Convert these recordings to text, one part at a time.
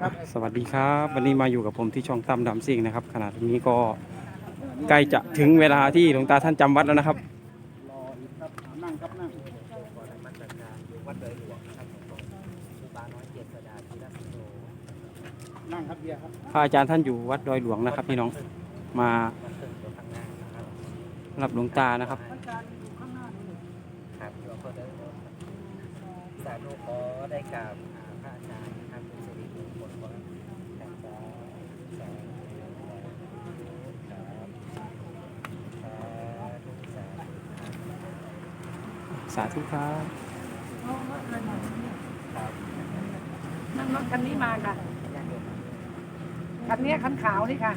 ครับสวัสดีครับ วันนี้มาอยู่กับผมที่ช่องตั้มดำซิ่งนะครับ ขณะนี้ก็ใกล้จะถึงเวลาที่หลวงตาท่านจำวัดแล้วนะครับรออีกครับนั่งครับนั่งมาจากการอยู่วัดดอยหลวงนะครับของครูบาน้อยเจษดาธีรสุโธนั่งครับเบียร์ครับพระอาจารย์ท่านอยู่วัดดอยหลวงนะครับพี่น้องมาวัดเพิ่งอยู่ข้างหน้านะครับรับหลวงตานะครับครับหลวงพ่อได้สาธุขอได้กราบพระอาจารย์นะครับเป็นสิริมงคลของท่านจ้าสาธุครับ สาธุสาธุสาธุครับครับนั่งรถคันนี้มาค่ะ คันนี้คันขาวนี่ค่ะ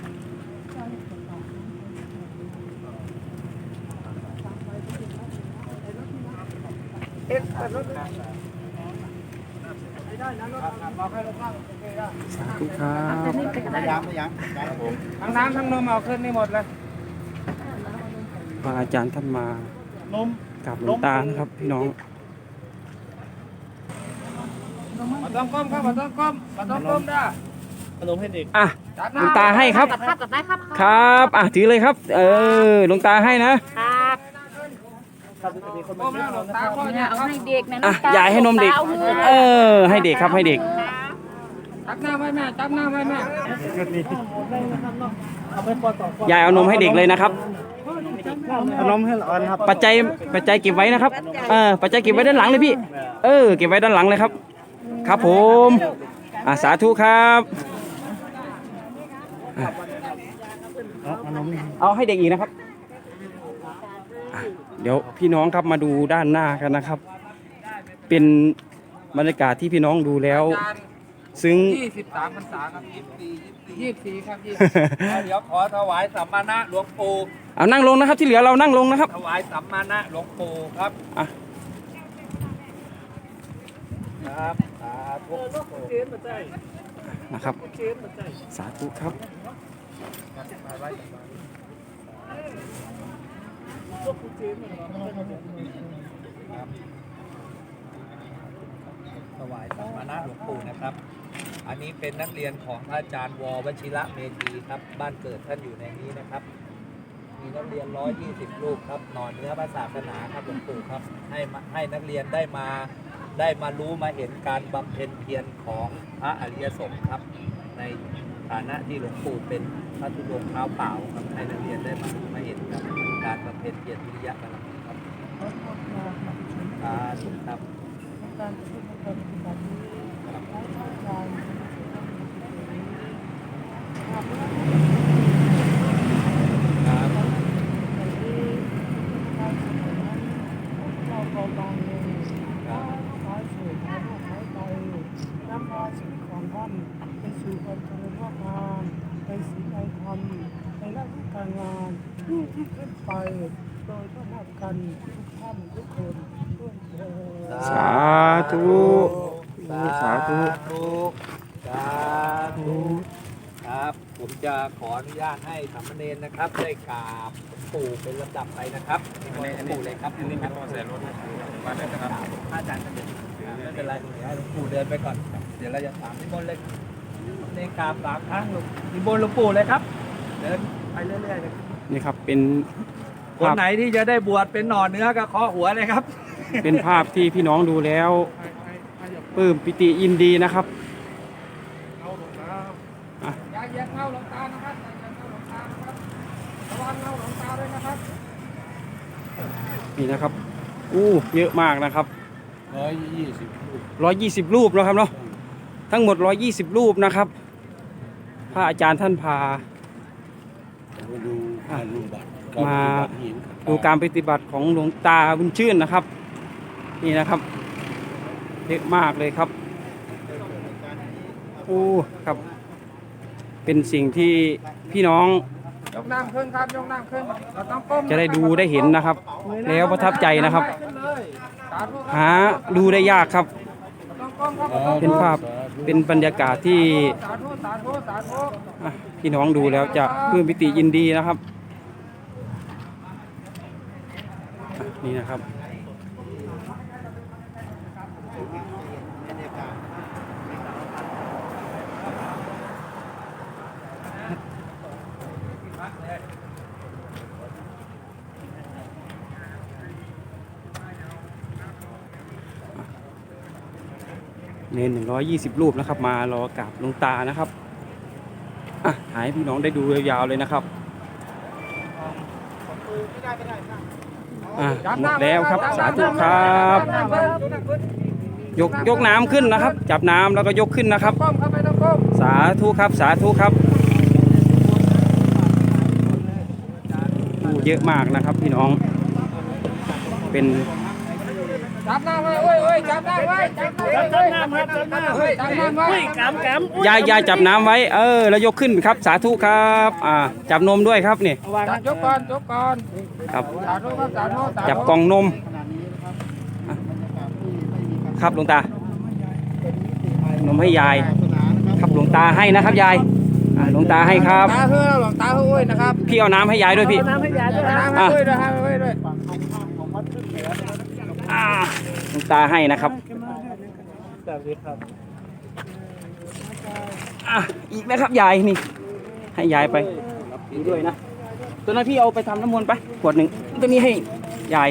เอ๊ะเปิดรถเลยบอกให้รถเข้าโอเคได้สาธุครับคันนี้เป็นไม่ได้ยังไม่ยังครับผมทั้งน้ำทั้งนมเอาขึ้นนี่หมดเลยพระอาจารย์ท่านมานม กับหลวงตานะครับ พี่น้องมาต้องก้มครับมาต้องก้มมาต้องก้มด้าขนมให้เด็กอะจัดหลวงตาให้ครับกับ ครับกับได้ครับครับ อะถือเลยครับ เออหลวงตาให้นะครับครับมีคนก้มามแล้วหลวงตาข้อเนี่ยเนี่ยเอาให้เด็กนะอะน้ำตยายให้นมเด็กเอามือเออ ให้เด็กครับให้เด็กจับหน้าไว้แม่จับหน้าไว้แม่เอาไปปอต่อยายเอานมให้เด็กเลยนะครับ ขนมให้ร้อนครับปัจจัยปัจจัยเก็บไว้นะครับเออปัจจัยเก็บไว้ด้านหลังเลยพี่เออเก็บไว้ด้านหลังเลยครับ ครับผมอ่าสาธุครับเอาให้เด็กอีกนะครับ เดี๋ยวพี่น้องครับมาดูด้านหน้ากันนะครับ เป็นบรรยากาศที่พี่น้องดูแล้ว ซึ้ง ยี่สิบสามพรรษาครับยี่สิบสี่ยี่สิบสี่ครับยี่สิบเดี๋ยวขอถวายสัมมาณะหลวงปู่เอานั่งลงนะครับ ที่เหลือเรานั่งลงนะครับถวายสัมมาณะหลวงปู่ครับอะครับสาธุนะครับ สาธุครับ ถวายสัมมาณะหลวงปู่นะครับ อันนี้เป็นนักเรียนของอาจารย์ววชิระเมธีครับ บ้านเกิดท่านอยู่ในนี้นะครับ มีนักเรียน 120 รูปครับหนอนเนื้อพระศาสนาครับหลวงปู่ครับ ให้มาให้นักเรียนได้มาได้มารู้มาเห็นการบำเพ็ญเพียรของพระอริยสงฆ์ครับ ในฐานะที่หลวงปู่เป็นพระธุดงค์เท้าเปล่าครับให้นักเรียนได้มารู้มาเห็นครับการบำเพ็ญเพียรวิริยะบารมีครับสาธุครับครับครับ ขอสู่พระลูกหายไปนำพาชีวิตของท่านไปสู่ความเจริญงอกงามไปสีไปธ รรมในหน้าที่การงานที่ที่ขึ้นไป โดยทั่วหน้ากันทุกท่านทุกคนด้วยเถิดสาธุ สาธุ สาธุครับ ผมจะขออนุญาตให้สามเณรนะครับ ได้กราบหลวงปู่เป็นลำดับไปนะครับนี่หลวงปู่เลยครับอันนี้ครับใส่รถมาได้นะครับอาจารย์จะเดินไม่เป็นไรเดี๋ยวให้หลวงปู่เดินไปก่อน เดี๋ยวเราจะถามนิมนต์เลยในกราบสามครั้งหลวงนิมนต์หลวงปู่เลยครับ เดินไปเรื่อยๆเลยนี่ครับเป็นคนภาพไหนที่จะได้บวชเป็นหน่อเนื้อก็เคาะหัวเลยครับ เป็นภาพที่พี่น้องดูแล้วปลื้มปิติยินดีนะครับอย่าเหยียบเงาหลวงตานะครับอย่าเหยียบเงาหลวงตานะครับระวังเงาหลวงตาด้วยนะครับนี่นะครับอู้เยอะมากนะครับร้อยยี่สิบร้อยยี่สิบรูปแล้วครับเนาะทั้งหมดร้อยยี่สิบรูปนะครับพระอาจารย์ท่านพา มาดูผ่านรูปบัตรมาดูการปฏิบัติของหลวงตาบุญชื่นนะครับ นี่นะครับเยอะมากเลยครับอู้ครับ เป็นสิ่งที่พี่น้องยกน้ำขึ้นครับยกน้ำขึ้นเราต้องก้มจะได้ดูได้เห็นนะครับ แล้วประทับใจนะครับขึ้นเลยสาธุครับหาดูได้ยากครับ เป็นภาพเป็นบรรยากาศที่พี่น้องดูแล้วจะปลื้มพิติยินดีนะครับ นี่นะครับ เนนหนึ่งร้อยยี่สิบรูปนะครับ มารอกราบลวงตานะครับอะถ่ายพี่น้องได้ดูยาวๆเลยนะครับอะหมดแล้วครับสาธุครับ ยกยกน้ำขึ้นนะครับ จับน้ำแล้วก็ยกขึ้นนะครับก้มเข้าไปต้องก้มสาธุครับสาธุครับอู้เยอะมากนะครับพี่น้อง เป็น จับหน้าไว้เอ้ยเอ้ยจับหน้าไว้จับหน้าไว้จับหน้าไว้จับหน้าไว้กำกำยายยายจับน้ำไว้ เออ แล้วยกขึ้นครับ สาธุครับ อ่า จับนมด้วยครับนี่ยกก่อนยกก่อนครับสาธุครับสาธุสาธุจับกล่องนมอะครับหลวงตา นมให้ยาย ครับหลวงตาให้นะครับยายอ่าหลวงตาให้ครับ ตาเฮือหลวงตาเฮ้ยนะครับพี่เอาน้ำให้ยายด้วยพี่ น้ำให้ยายด้วยน้ำให้ด้วยน้ำให้ด้วย อ่าหลวงตาให้นะครับอะอีกนะครับยายนี่ ให้ยายไปดูด้วยนะ ตัวนั้นพี่เอาไปทำน้ำมนต์ไปขวดหนึ่งตัวนี้ให้ยาย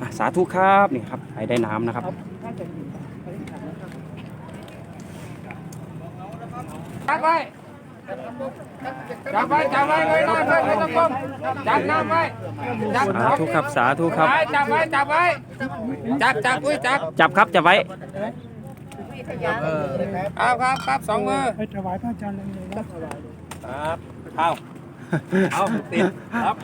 อะสาธุครับนี่ครับให้ได้น้ำนะครับจับไว้ จับไว้จับไว้เลยนะเพื่อนไม่ต้องก้มจับน้ำไว้จับสาธุครับสาธุครับ จับไว้จับไว้จับจับอุ้ยจับจับครับจับไว้เอาครับครับสองมือไปถวายพระอาจารย์เลยนะครับครับเอาเอาติดครับ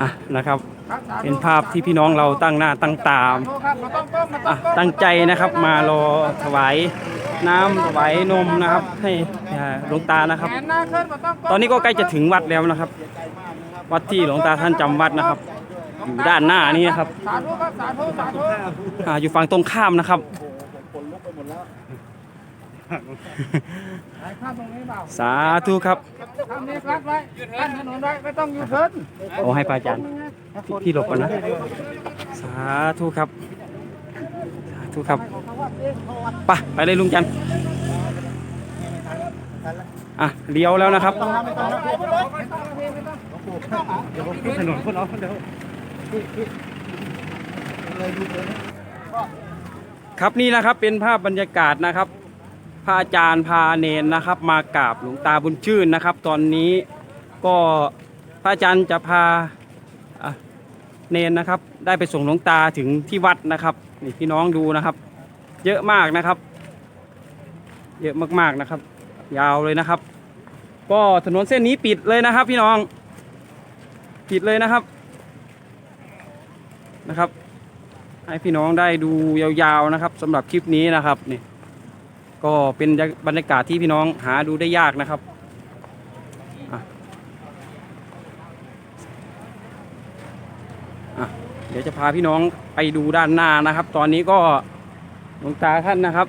อะนะครับครับสาธุเป็นภาพที่พี่น้องเราตั้งหน้าตั้งตามสาธุครับไม่ต้องก้มไม่ต้อะองก้มตั้งใจนะครับมารอถวาย น้ำถวายนมนะครับ ให้อ่าหลวงตานะครับแขนหน้าขึ้นไม่ต้องก้มตอนนี้ก็ใกล้จะถึงวัดแล้วนะครับ วัดที่หลวงตาท่านจำวัดนะครับ อยู่ด้านหน้านี้นะครับสาธุครับสาธุสาธุอ่าอยู่ฝั่งตรงข้ามนะครับไหนข้ามตรงนี้เปล่าสาธุครับข้ามนี้รัดไว้กั้นถนนไว้ไม่ต้องยูเทิร์นโอ้ให้พระอาจารย์พี่พี่หลบก่อนนะ สาธุครับ สาธุครับไปไปเลยลุงจันทร์อะเลี้ยวแล้วนะครับถนนพุ่นเอาเดี๋ยวครับนี่นะครับเป็นภาพบรรยากาศนะครับ พระอาจารย์พาเนนนะครับ มากราบหลวงตาบุญชื่นนะครับ ตอนนี้ก็พระอาจารย์จะพาอะเนนนะครับ ได้ไปส่งหลวงตาถึงที่วัดนะครับ นี่พี่น้องดูนะครับ เยอะมากนะครับ เยอะมากๆนะครับ ยาวเลยนะครับ ก็ถนนเส้นนี้ปิดเลยนะครับ พี่น้อง ปิดเลยนะครับนะครับ ให้พี่น้องได้ดูยาวๆนะครับสำหรับคลิปนี้นะครับนี่ก็เป็นบรรยากาศที่พี่น้องหาดูได้ยากนะครับอะอะ เดี๋ยวจะพาพี่น้องไปดูด้านหน้านะครับ ตอนนี้ก็หลวงตาท่านนะครับ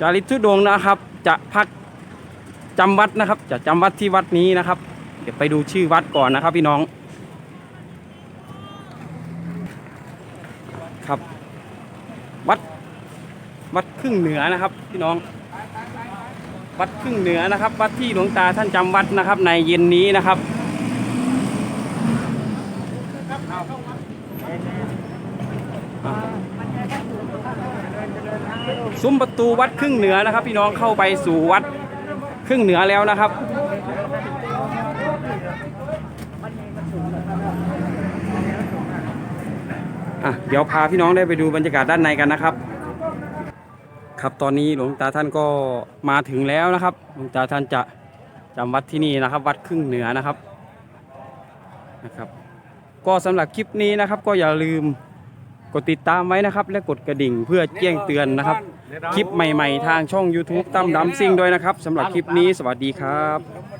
จาริทุดงนะครับ จะพักจำวัดนะครับ จะจำวัดที่วัดนี้นะครับ เดี๋ยวไปดูชื่อวัดก่อนนะครับพี่น้อง ครับ วัดวัดครึ่งเหนือนะครับ พี่น้อง วัดครึ่งเหนือนะครับ วัดที่หลวงตาท่านจำวัดนะครับ ในเย็นนี้นะครับ ซุ้มประตูวัดครึ่งเหนือนะครับ พี่น้องเข้าไปสู่วัดครึ่งเหนือแล้วนะครับ อะ เดี๋ยวพาพี่น้องได้ไปดูบรรยากาศด้านในกันนะครับ ครับตอนนี้หลวงตาท่านก็มาถึงแล้วนะครับหลวงตาท่านจะจำวัดที่นี่นะครับ วัดครึ่งเหนือนะครับนะครับ ก็สำหรับคลิปนี้นะครับก็อย่าลืม กดติดตามไว้นะครับ และกดกระดิ่งเพื่อแจ้งเตือนนะครับ คลิปใหม่ๆ ทางช่อง YouTube ตั้มดำซิ่งด้วยนะครับสำหรับคลิปนี้สวัสดีครับ